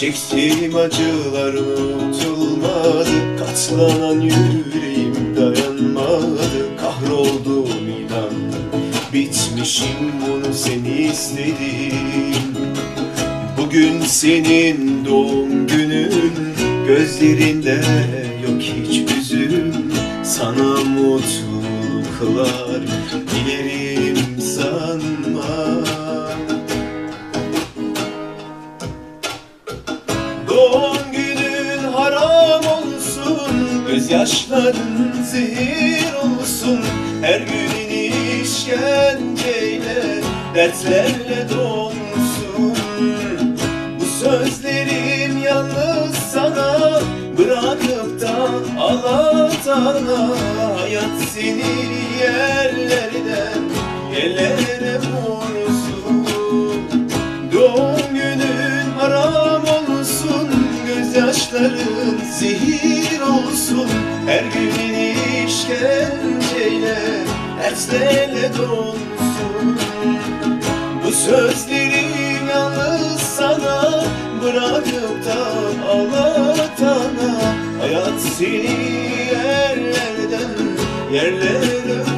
Çektiğim acılar unutulmadı Katlanan yüreğim dayanmadı Kahroldum inandım Bitmişim bunu seni istedim Bugün senin doğum günün. Gözlerinde yok hiç üzüm Sana mutluluklar dilerim Doğum günün haram olsun. Gözyaşların zehir olsun. Her günün işkenceyle Dertlerle dolsun. Bu sözlerim yalnız sana Bırakıp da ağlatana. Hayat seni yerlerden Yerlere Gözyaşların zehir olsun Her günün işkenceyle Derslerle dolsun. Bu sözlerim yalnız sana Bırakıp da ağlatana. Hayat seni yerlerden Yerlere